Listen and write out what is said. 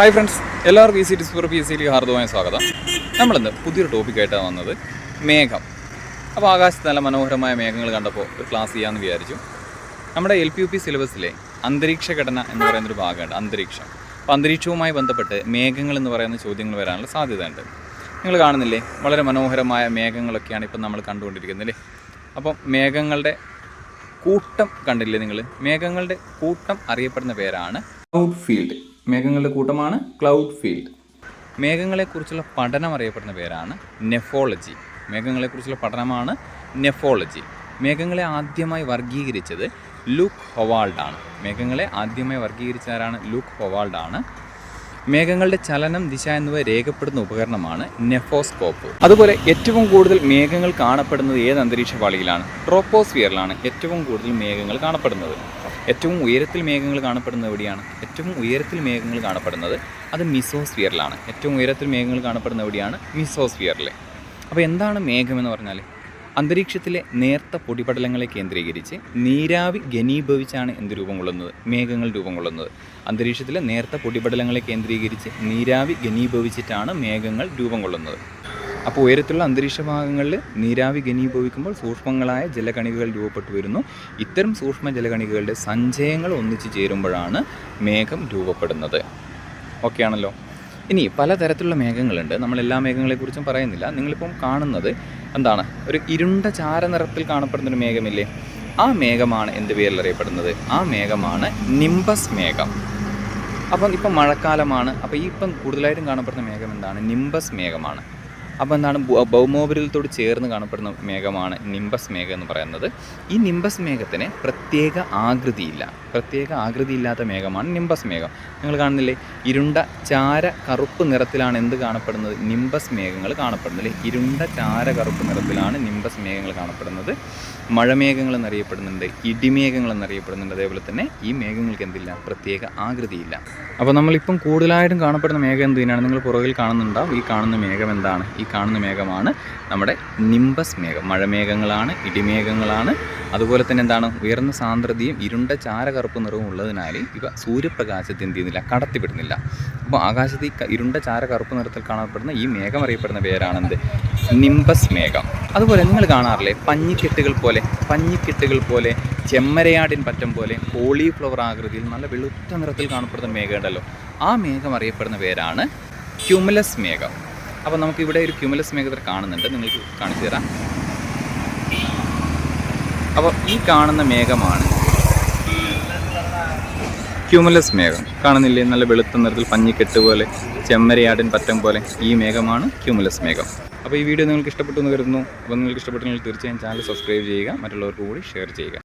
Hi friends എല്ലാവർക്കും ഈ C super P S സിയിലേക്ക് ഹാർദവമായ സ്വാഗതം. നമ്മളിന്ന് പുതിയൊരു ടോപ്പിക്കായിട്ടാണ് വന്നത് മേഘം. അപ്പോൾ ആകാശത്ത് നല്ല മനോഹരമായ മേഘങ്ങൾ കണ്ടപ്പോൾ ഒരു ക്ലാസ് ചെയ്യാമെന്ന് വിചാരിച്ചു. നമ്മുടെ എൽ പി യു പി സിലബസിലെ അന്തരീക്ഷ ഘടന എന്ന് പറയുന്നൊരു ഭാഗമുണ്ട് അന്തരീക്ഷം. അപ്പോൾ അന്തരീക്ഷവുമായി ബന്ധപ്പെട്ട് മേഘങ്ങൾ എന്ന് പറയുന്ന ചോദ്യങ്ങൾ വരാനുള്ള സാധ്യതയുണ്ട്. നിങ്ങൾ കാണുന്നില്ലേ? വളരെ മനോഹരമായ മേഘങ്ങളൊക്കെയാണ് ഇപ്പം നമ്മൾ കണ്ടുകൊണ്ടിരിക്കുന്നത് അല്ലേ? അപ്പം മേഘങ്ങളുടെ കൂട്ടം കണ്ടില്ലേ നിങ്ങൾ? മേഘങ്ങളുടെ കൂട്ടം അറിയപ്പെടുന്ന പേരാണ് ക്ലൗഡ് ഫീൽഡ് മേഘങ്ങളുടെ കൂട്ടമാണ് ക്ലൗഡ് ഫീൽഡ്. മേഘങ്ങളെക്കുറിച്ചുള്ള പഠനം അറിയപ്പെടുന്ന പേരാണ് നെഫോളജി. മേഘങ്ങളെക്കുറിച്ചുള്ള പഠനമാണ് നെഫോളജി. മേഘങ്ങളെ ആദ്യമായി വർഗീകരിച്ചത് ലൂക്ക് ഹൊവാൾഡാണ്. മേഘങ്ങളെ ആദ്യമായി വർഗീകരിച്ച ആരാണ്? ലൂക്ക് ഹൊവാൾഡാണ്. മേഘങ്ങളുടെ ചലനം ദിശ എന്നിവ രേഖപ്പെടുന്ന ഉപകരണമാണ് നെഫോസ്കോപ്പ്. അതുപോലെ ഏറ്റവും കൂടുതൽ മേഘങ്ങൾ കാണപ്പെടുന്നത് ഏത് അന്തരീക്ഷ പാളിയിലാണ് ട്രോപ്പോസ്ഫിയറിലാണ് ഏറ്റവും കൂടുതൽ മേഘങ്ങൾ കാണപ്പെടുന്നത്. ഏറ്റവും ഉയരത്തിൽ മേഘങ്ങൾ കാണപ്പെടുന്നത് എവിടെയാണ്? ഏറ്റവും ഉയരത്തിൽ മേഘങ്ങൾ കാണപ്പെടുന്നത് അത് മിസോസ്ഫിയറിലാണ്. ഏറ്റവും ഉയരത്തിൽ മേഘങ്ങൾ കാണപ്പെടുന്നത് എവിടെയാണ്? മിസോസ്ഫിയറിലെ. അപ്പോൾ എന്താണ് മേഘം എന്ന് പറഞ്ഞാൽ അന്തരീക്ഷത്തിലെ നേർത്ത പൊടിപടലങ്ങളെ കേന്ദ്രീകരിച്ച് നീരാവി ഘനീഭവിച്ചാണ് എന്ത് രൂപം കൊള്ളുന്നത് മേഘങ്ങൾ രൂപം കൊള്ളുന്നത് അന്തരീക്ഷത്തിലെ നേർത്ത പൊടിപടലങ്ങളെ കേന്ദ്രീകരിച്ച് നീരാവി ഘനീഭവിച്ചിട്ടാണ് മേഘങ്ങൾ രൂപം കൊള്ളുന്നത് അപ്പോൾ ഉയരത്തിലുള്ള അന്തരീക്ഷ ഭാഗങ്ങളിൽ നീരാവി ഘനീഭവിക്കുമ്പോൾ സൂക്ഷ്മങ്ങളായ ജലകണികകൾ രൂപപ്പെട്ടു വരുന്നു. ഇത്തരം സൂക്ഷ്മ ജലകണികകളുടെ സഞ്ചയങ്ങൾ ഒന്നിച്ചു ചേരുമ്പോഴാണ് മേഘം രൂപപ്പെടുന്നത്. ഓക്കെ ആണല്ലോ ഇനി പലതരത്തിലുള്ള മേഘങ്ങളുണ്ട്. നമ്മൾ എല്ലാ മേഘങ്ങളെക്കുറിച്ചും പറയുന്നില്ല. നിങ്ങളിപ്പം കാണുന്നത് എന്താണ്? ഒരു ഇരുണ്ട ചാര നിറത്തിൽ കാണപ്പെടുന്ന ഒരു മേഘമില്ലേ? ആ മേഘമാണ് എന്ത് പേരിൽ അറിയപ്പെടുന്നത്? ആ മേഘമാണ് നിംബസ് മേഘം. അപ്പം ഇപ്പം മഴക്കാലമാണ്. അപ്പോൾ ഈ ഇപ്പം കൂടുതലായിട്ടും കാണപ്പെടുന്ന മേഘം എന്താണ്? നിംബസ് മേഘമാണ്. അപ്പോൾ എന്താണ് ഭൗമോപരിതലത്തോട് ചേർന്ന് കാണപ്പെടുന്ന മേഘമാണ് നിംബസ് മേഘം എന്ന് പറയുന്നത്. ഈ നിംബസ് മേഘത്തിന് പ്രത്യേക ആകൃതിയില്ല. പ്രത്യേക ആകൃതിയില്ലാത്ത മേഘമാണ് നിംബസ് മേഘം. നിങ്ങൾ കാണുന്നില്ലേ? ഇരുണ്ട ചാര കറുപ്പ് നിറത്തിലാണ് എന്ത് കാണപ്പെടുന്നത്? നിംബസ് മേഘങ്ങൾ കാണപ്പെടുന്നത് ഇരുണ്ട ചാര കറുപ്പ് നിറത്തിലാണ് നിംബസ് മേഘങ്ങൾ കാണപ്പെടുന്നത്. മഴമേഘങ്ങൾ എന്നറിയപ്പെടുന്നുണ്ട് ഇടിമേഘങ്ങൾ എന്നറിയപ്പെടുന്നുണ്ട്. അതേപോലെ തന്നെ ഈ മേഘങ്ങൾക്ക് എന്തില്ല? പ്രത്യേക ആകൃതിയില്ല. അപ്പോൾ നമ്മളിപ്പം കൂടുതലായിട്ടും കാണപ്പെടുന്ന മേഘം എന്തിനാണ് നിങ്ങൾ പുറകിൽ കാണുന്നുണ്ടാവും. ഈ കാണുന്ന മേഘം എന്താണ്? ഈ കാണുന്ന മേഘമാണ് നമ്മുടെ നിംബസ് മേഘം. മഴമേഘങ്ങളാണ് ഇടിമേഘങ്ങളാണ്. അതുപോലെ തന്നെ എന്താണ്? ഉയർന്ന സാന്ദ്രതയും ഇരുണ്ട ചാരകറുപ്പ് നിറവും ഉള്ളതിനാൽ ഇവ സൂര്യപ്രകാശത്തെ എന്ത് ചെയ്യുന്നില്ല കടത്തിവിടുന്നില്ല. അപ്പോൾ ആകാശത്ത് ഈ ഇരുണ്ട ചാരകറുപ്പ് നിറത്തിൽ കാണപ്പെടുന്ന ഈ മേഘം അറിയപ്പെടുന്ന പേരാണെന്ത്? നിംബസ് മേഘം. അതുപോലെ നിങ്ങൾ കാണാറില്ലേ? പഞ്ഞിക്കെട്ടുകൾ പോലെ പഞ്ഞിക്കെട്ടുകൾ പോലെ ചെമ്മരയാടിൻ പറ്റം പോലെ കോളിഫ്ലവർ ആകൃതിയിൽ നല്ല വെളുത്ത നിറത്തിൽ കാണപ്പെടുന്ന മേഘമുണ്ടല്ലോ ആ മേഘം അറിയപ്പെടുന്ന പേരാണ് ക്യുമുലസ് മേഘം. അപ്പോൾ നമുക്ക് ഇവിടെ ഒരു ക്യുമുലസ് മേഘത്തിൽ കാണുന്നുണ്ട്. നിങ്ങൾക്ക് കാണിച്ചു തരാം. അപ്പോൾ ഈ കാണുന്ന മേഘമാണ് ക്യൂമുലസ് മേഘം. കാണുന്നില്ലേ? നല്ല വെളുത്ത നിറത്തിൽ പഞ്ഞിക്കെട്ട് പോലെ ചെമ്മരയാടിൻ പറ്റം പോലെ ഈ മേഘമാണ് ക്യൂമുലസ് മേഘം. അപ്പോൾ ഈ വീഡിയോ നിങ്ങൾക്ക് ഇഷ്ടപ്പെട്ടു എന്ന് കരുതുന്നു. അപ്പോൾ നിങ്ങൾക്ക് ഇഷ്ടപ്പെട്ടെങ്കിൽ തീർച്ചയായും ചാനൽ സബ്സ്ക്രൈബ് ചെയ്യുക. മറ്റുള്ളവർക്ക് കൂടി ഷെയർ ചെയ്യുക.